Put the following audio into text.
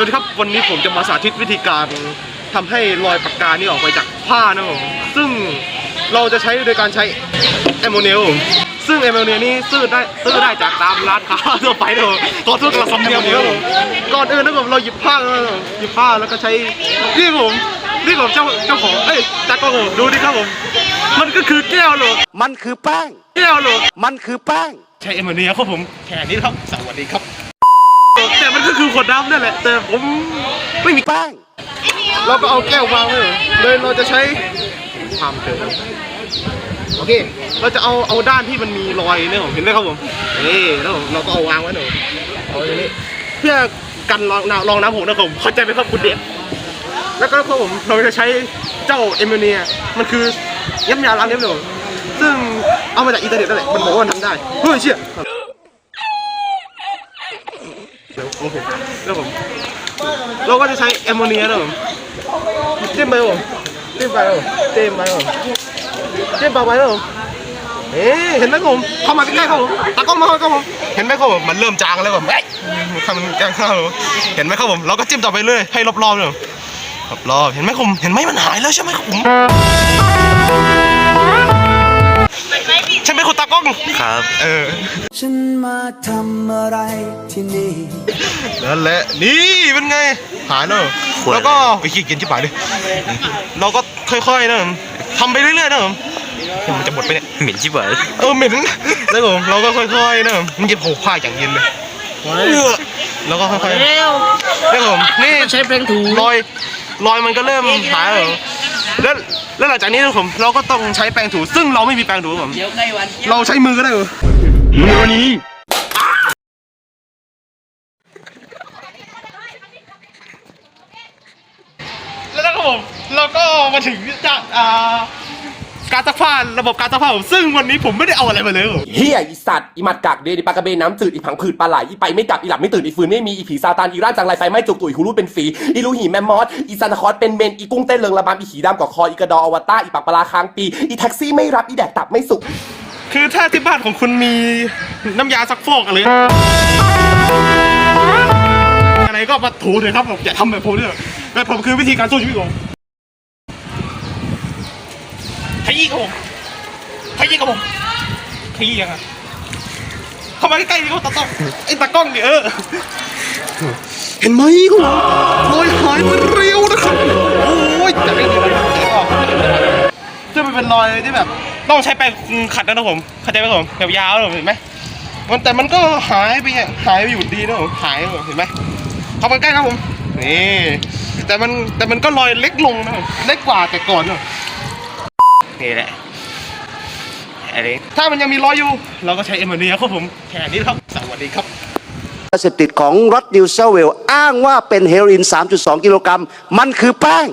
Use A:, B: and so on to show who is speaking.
A: วัสดีครับวันนี้ผมจะมาสาธิตวิธีการทำให้รอยปากกานี่ออกไปจากผ้านะครับผมซึ่งเราจะใช้โดยการใช้แอมโมเนียครับผมซึ่งแอมโมเนียนี่ซื้อได้ซื้อได้จากตามร้านค้าทั่วไปนะครับผมขอโทษกับสำเนียงผมครับผมก่อนอื่นนะครับผมเราหยิบผ้านะครับผมหยิบผ้าแล้วก็ใช้นี่ครับผมนี่ผมเจ้าเจ้าของเอ้ยตากล้องผมดูดิครับผมมันก็คือแก้วโหลก
B: มันคือแป้ง
A: แก้วโหลก
B: มันคือแป้ง
A: ใช้แอมโมเนียครับผมแค่นี้ครับสวัสดีครับแต่มันก็ คือขวดน้ำนั่นแหละ แต่ผมไม่มี
B: แป้ง
A: เราก็เอาแก้ววางไว้เลยเลยเราจะใช้ความเติมโอเค เราจะเอาเอาด้านที่มันมีรอยเนี่ยผมเห็นไหมครับผมนี่แล้วผมเราก็เอาวางไว้หน่อยเอาอย่างนี้เพื่อกันรองน้ำรองน้ำหกนะครับผมเข้าใจไหมครับคุณเด็กแล้วก็ครับผมเราจะใช้เจ้าเอมเนียมันคือย้ำยาล้างเล็บเลยผมซึ่งเอามาจากอินเทอร์เน็ตนั่นแหละมันบอกว่ามันทำได้เฮ้ยเชี่ย เดี๋ยวโอเคแล้วผมเราก็จะใช้แอมโมเนียนะผมจิ้มไปผมจิ้มไปผมจิ้มไปผมจิ้มไปไปนะผมเอ๊ะเห็นไหมผมเข้ามาใกล้ๆครับผมตากล้องมาครับผมเห็นไหมครับผมมันเริ่มจางแล้วผมเอ้ยมันทำจางเข้าผมเห็นไหมครับผมเราก็จิ้มต่อไปเรื่อยให้รอบๆเลยรอบๆเห็นไหมครับผมเห็นไหมมันหายแล้วใช่ไหมครับผม ช่ไหมคุณตากล้อง
C: ครับ
A: เออ
B: ฉันมาทำอะไรที่นี่
A: นั่นแหละนี่เป็นไงหายแล้ว
C: ขวด
A: แล้วก็ไปขี้เกียจที่ป่ายเลยเราก็ค่อยๆนะทำไปเรื่อยๆนะผมมันจะหมดไปเนี่ย
C: เหม็นชิบหาย
A: เออเหม็นแล้วผมเราก็ค่อยๆนะมันจะโผล่ผ้าอย่างเย็นเลยแล้วก็ค่อยๆแล้วผมนี่
D: ใช้เพลงถู
A: รอยรอยมันก็เริ่มหายแล้วแล้ว แล้วหลังจากนี้นะผมเราก็ต้องใช้แปรงถูซึ่งเราไม่มีแปรงถูผม
D: เดี๋ยวใกล้วัน
A: เราใช้มือก็ได้เหรอแล้วนะครับผมเราก็มาถึงจะอ่า การซักผ้าระบบการซักผ้าผมซึ่งวันนี้ผมไม่ได้เอาอะไรมาเลยผม
E: เฮียอีสัตว์อีหมัดกากเดนอีปลากระเบนน้ำจืดอีผังผืดปลาไหลอีไปไม่กลับอีหลับไม่ตื่นอีฟืนไม่มีอีผีซาตานอีร่างจังไรไฟไหม้จุกตุยหูรูดเป็นฝีอีลูหีแมมมอสอีซานตาคลอสเป็นเมนอีกุ้งเต้นเริงระบำอีขีดำกอดคออีกระดออวตารอีปักปลาค้างปีอีแท็กซี่ไม่รับอีแดกตับไม่สุก
A: คือถ้าที่บ้านของคุณมีน้ำยาซักฟอกอะไรอะไรก็มาถูเถอะครับผมอย่าทำแบบผมเลยแบบผมคือวิธีการสู้ชีวิตผมข ยี้ครับผมขยี้ครับผมขยี้ยังไงเข้ามาใกล้ๆดิเขาตากล้องไอ้ตากล้องเนี่ยเออเห็นไหมครับผมรอยหายมันเร็วนะครับโอ้ยจะไม่มีอะไรซึ่งมันเป็นรอยที่แบบ ต้องใช้แปรงขัดนะครับผมเข้าใจไหมครับผมแบบยาวๆนะผมเห็นไหมมันแต่มันก็หายไปอะหายไปอยู่ดีนะผมหายนะผมเห็นไหมเข้ามาใกล้ครับผมนี่แต่มันแต่มันก็รอยเล็กลงนะผมเล็กกว่าแต่ก่อนนะ นี่แหละอันนี้ถ้ามันยังมีรอยอยู่ เราก็ใช้เอมเมอเนียครับผมแค่นี้ครับสวัสดีครับ
B: ยาเสพติดของรัฐนิวเซาเวล อ้างว่าเป็นเฮโรอีน 3.2 กิโลกรัม มันคือแป้ง